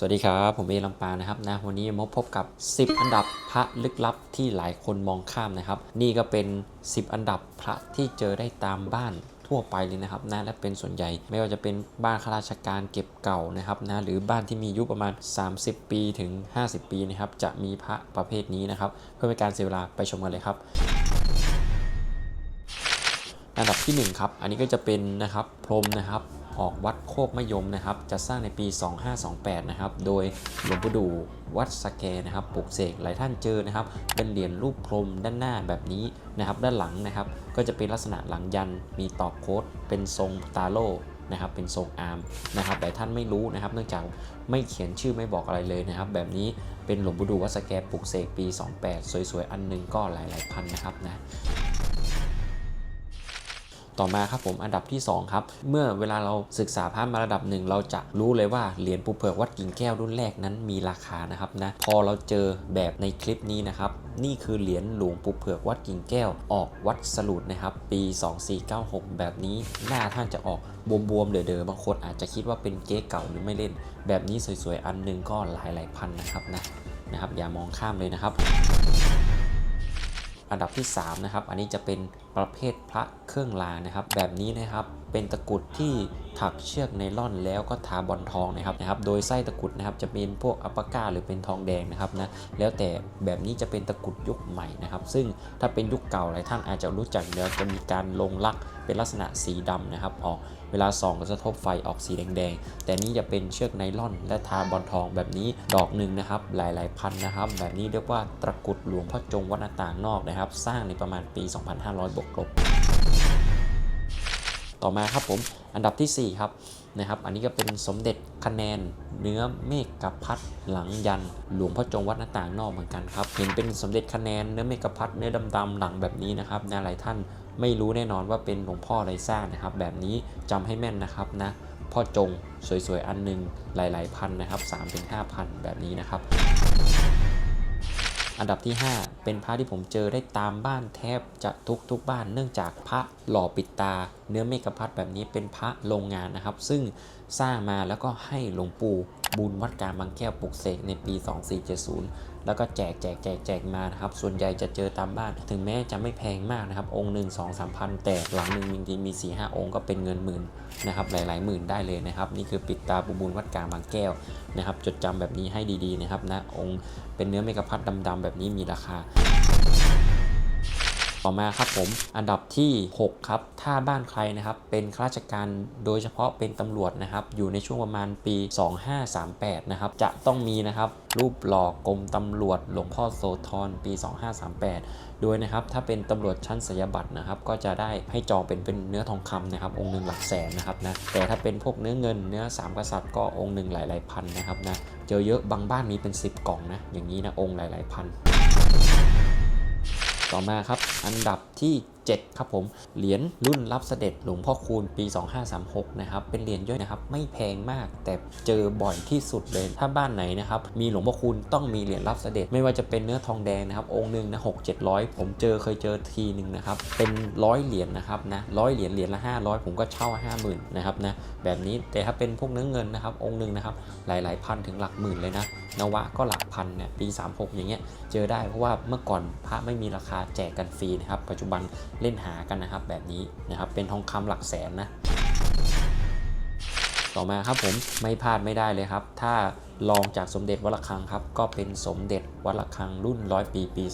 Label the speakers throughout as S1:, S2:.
S1: สวัสดีครับ ผมเอลำปางนะครับนะวันนี้มาพบกับ 10 อันดับพระลึกลับที่หลายคนมองข้ามนะครับ นี่ก็เป็น 10 อันดับพระที่เจอได้ตามบ้านทั่วไปเลยนะครับนะและเป็นส่วนใหญ่ไม่ว่าจะเป็นบ้านข้าราชการเก็บเก่านะครับนะหรือบ้านที่มีอายุประมาณ 30 ปีถึง 50 ปีนะครับจะมีพระประเภทนี้นะครับ เพื่อเป็นการเสียเวลาไปชมกันเลยครับ อันดับที่ 1 ครับ อันนี้ก็จะเป็นนะครับพรหมนะครับออกวัดโคกมะยมนะครับ จะสร้างในปี 2528 นะครับ โดยหลวงปู่ดูวัดสแกนะครับปลูกเสกหลายท่านเจอนะครับ เป็นเหรียญรูปพรหมด้านหน้าแบบนี้นะครับ ด้านหลังนะครับ ก็จะเป็นลักษณะหลังยันมีตอกโค้ดเป็นทรงตาโลนะครับ เป็นทรงอาร์มนะครับ แต่ท่านไม่รู้นะครับ เนื่องจากไม่เขียนชื่อไม่บอกอะไรเลยนะครับ แบบนี้เป็นหลวงปู่ดูวัดสแกปลูกเสกปี 28 สวยๆ อันหนึงก็หลายๆพันนะครับนะ ต่อมาครับผมอันดับที่ 2 ครับ เมื่อเวลาเราศึกษาพระมาระดับหนึ่งเราจะรู้เลยว่าเหรียญปูเผือกวัดกิ่งแก้วรุ่นแรกนั้นมีราคานะครับนะพอเราเจอแบบในคลิปนี้นะครับนี่คือเหรียญหลวงปูเผือกวัดกิ่งแก้วออกวัดสลุดนะครับปี 2496 แบบนี้หน้าท่านจะออกบวมๆเด๋อๆบางคนอาจจะคิดว่าเป็นเก๊เก่าหรือไม่เล่น แบบนี้สวยๆอันหนึงก็หลายๆพันนะครับนะนะครับอย่ามองข้ามเลยนะครับ อันดับที่ 3 นะครับ อันนี้จะเป็นประเภทพระเครื่องรางนะครับ แบบนี้นะครับเป็นตะกรุดที่ถักเชือกไนล่อนแล้วก็ทาบอลทองนะครับนะครับ โดยไส้ตะกรุดนะครับจะเป็นพวกอัปปาก้าหรือเป็นทองแดงนะครับนะ แล้วแต่แบบนี้จะเป็นตะกรุดยุคใหม่นะครับ ซึ่งถ้าเป็นยุคเก่าหลายท่านอาจจะรู้จักแล้วจะมีการลงลักเป็นลักษณะสีดำนะครับ ออกเวลาส่องก็จะทบไฟออกสีแดงๆ แต่นี่จะเป็นเชือกไนล่อน และทาบอลทองแบบนี้ดอกหนึ่งนะครับ หลายๆพันนะครับ แบบนี้เรียกว่าตะกรุดหลวงพ่อจงวัดหน้าต่างนอกนะครับ สร้างในประมาณปี 2500บวกลบ ต่อมาครับผมอันดับทีสี่ 4 ครับนะครับอันนี้ก็เป็นสมเด็จคะแนนเนื้อเมฆกพัดหลังยัน หลวงพ่อจงวัดหน้าต่างนอกเหมือนกันครับเห็นเป็นสมเด็จคะแนนเนื้อเมฆกพัดเนื้อดำๆหลังแบบนี้นะครับนะหลายท่านไม่รู้แน่นอนว่าเป็นหลวงพ่ออะไรสร้างนะครับ แบบนี้จำให้แม่นนะครับนะพ่อจงสวยๆ อันหนึ่งหลายๆพันนะครับ3-5พันแบบนี้นะครับ อันดับที่ 5 เป็นพระที่ผมเจอได้ตามบ้านแทบจะทุกทุกบ้าน เนื่องจากพระหล่อปิดตา เนื้อเมฆพัดแบบนี้เป็นพระโรงงานนะครับ ซึ่งสร้างมาแล้วก็ให้หลวงปู่ บุญวัดกางบางแก้วปลุกเสกในปี 2470 แล้วก็แจกแจกแจกแจกมานะครับ ส่วนใหญ่จะเจอตามบ้าน ถึงแม้จะไม่แพงมากนะครับ องค์หนึ่งสองสามพันแต่หลังหนึ่งจริงๆมี4ี่ห้าองค์ก็เป็นเงินหมื่นนะครับ หลายๆหมื่นได้เลยนะครับ นี่คือปิดตาปู่บุญวัดกลางบางแก้วนะครับ จดจำแบบนี้ให้ดีๆนะครับนะองค์เป็นเนื้อเมฆพัดดำๆแบบนี้มีราคา ต่อมาครับผมอันดับที่ 6 ครับ ถ้าบ้านใครนะครับเป็นข้าราชการโดยเฉพาะเป็นตำรวจนะครับอยู่ในช่วงประมาณปี 2538 นะครับจะต้องมีนะครับรูปหล่อกรมตำรวจหลวงพ่อโสธรปี 2538 โดยนะครับถ้าเป็นตำรวจชั้นสยบัตรนะครับก็จะได้ให้จองเป็นเป็นเนื้อทองคำนะครับองค์หนึ่งหลักแสนนะครับนะแต่ถ้าเป็นพวกเนื้อเงินเนื้อสามกษัตริย์ก็องค์หนึ่งหลายๆพันนะครับนะเจอเยอะบางบ้านมีเป็น 10 กล่องนะอย่างนี้นะองค์หลายๆพัน ต่อมาครับ อันดับที่ 7 ครับผม เหรียญรุ่นรับเสด็จหลวงพ่อคูณปี 2536 นะครับ เป็นเหรียญย่อยนะครับ ไม่แพงมาก แต่เจอบ่อยที่สุดเลย ถ้าบ้านไหนนะครับ มีหลวงพ่อคูณต้องมีเหรียญรับเสด็จ ไม่ว่าจะเป็นเนื้อทองแดงนะครับ องค์หนึ่งนะหกเจ็ดร้อยผมเจอเคยเจอทีหนึ่งนะครับ เป็นร้อยเหรียญนะครับนะร้อยเหรียญเหรียญละ 500 ผมก็เช่า 50,000นะครับนะ แบบนี้ แต่ถ้าเป็นพวกเนื้อเงินนะครับ องค์หนึ่งนะครับ หลาย ๆ พันถึงหลักหมื่นเลยนะ นวะก็หลักพันเนี่ยปี 36 อย่างเงี้ย เจอได้เพราะว่าเมื่อก่อนพระไม่มีราคาแจกกันฟรีนะครับ ปัจจุบันเล่นหากันนะครับแบบนี้นะครับเป็นทองคำหลักแสนนะต่อมาครับผมไม่พลาดไม่ได้เลยครับ ถ้าลองจากสมเด็จวัดระฆังครับ ก็เป็นสมเด็จวัดระฆังรุ่นร้อยปีปี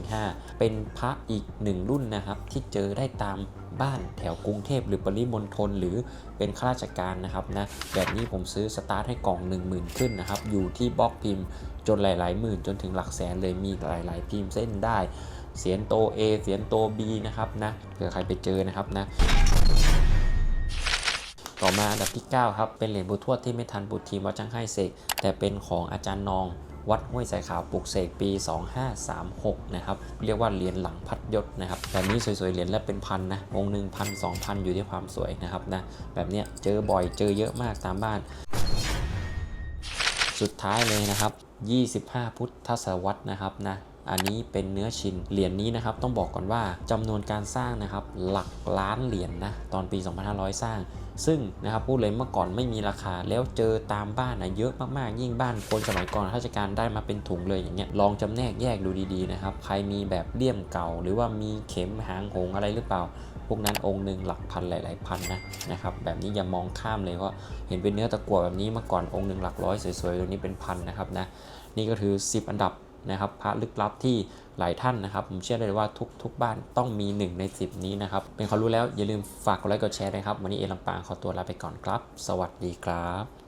S1: 2515 เป็นพระอีกหนึ่งรุ่นนะครับ ที่เจอได้ตามบ้านแถวกรุงเทพหรือปริมณฑลหรือเป็นข้าราชการนะครับนะแบบนี้ผมซื้อสตาร์ทให้กล่อง 1 0,000 ขึ้นนะครับ อยู่ที่บล็อกพิมพ์จนหลาย ๆ หมื่นจนถึงหลักแสนเลยมีหลาย ๆ พิมพ์เส้นได้ เสียนโต A เสียนโต B นะครับนะเผื่อใครไปเจอนะครับนะต่อมาอันดับที่ 9 ครับเป็นเหรียญบุทวดที่ไม่ทันบุตรทีมวัดจังไห้เสกแต่เป็นของอาจารย์นองวัดห้วยสายขาวปลูกเสกปี 2536 นะครับ เรียกว่าเหรียญหลังพัดยศนะครับแบบนี้สวยๆ เหรียญละเป็นพันนะองหนึ่งพันสองพันอยู่ที่ความสวยนะครับนะแบบเนี้ยเจอบ่อยเจอเยอะมากตามบ้าน สุดท้ายเลยนะครับ 25 พุทธศตวรรษนะครับนะ อันนี้เป็นเนื้อชินเหรียญนี้นะครับต้องบอกก่อนว่าจำนวนการสร้างนะครับหลักล้านเหรียญนะตอนปี 2500 สร้าง ซึ่งนะครับพูดเลยเมื่อก่อนไม่มีราคาแล้วเจอตามบ้านนะเยอะมากๆ ยิ่งบ้านคนสมัยก่อนราชการได้มาเป็นถุงเลยอย่างเงี้ยลองจำแนกแยกดูดีๆนะครับใครมีแบบเลี่ยมเก่า หรือว่ามีเข็มหางหงอะไรหรือเปล่าพวกนั้นองค์หนึ่งหลักพันหลาย ๆ พันนะนะครับแบบนี้อย่ามองข้ามเลยว่าเห็นเป็นเนื้อตะกั่วแบบนี้เมื่อก่อนองค์หนึ่งหลักร้อยสวยๆตัวนี้เป็นพันนะครับนะนี่ก็คือ 10 อันดับ นะครับพระลึกลับที่หลายท่านนะครับ ผมเชื่อเลยว่าทุกทุกบ้านต้องมี 1 ใน 10 นี้นะครับ เป็นความรู้แล้วอย่าลืมฝากกดไลค์กดแชร์นะครับ วันนี้เอลังปางขอตัวลาไปก่อนครับ สวัสดีครับ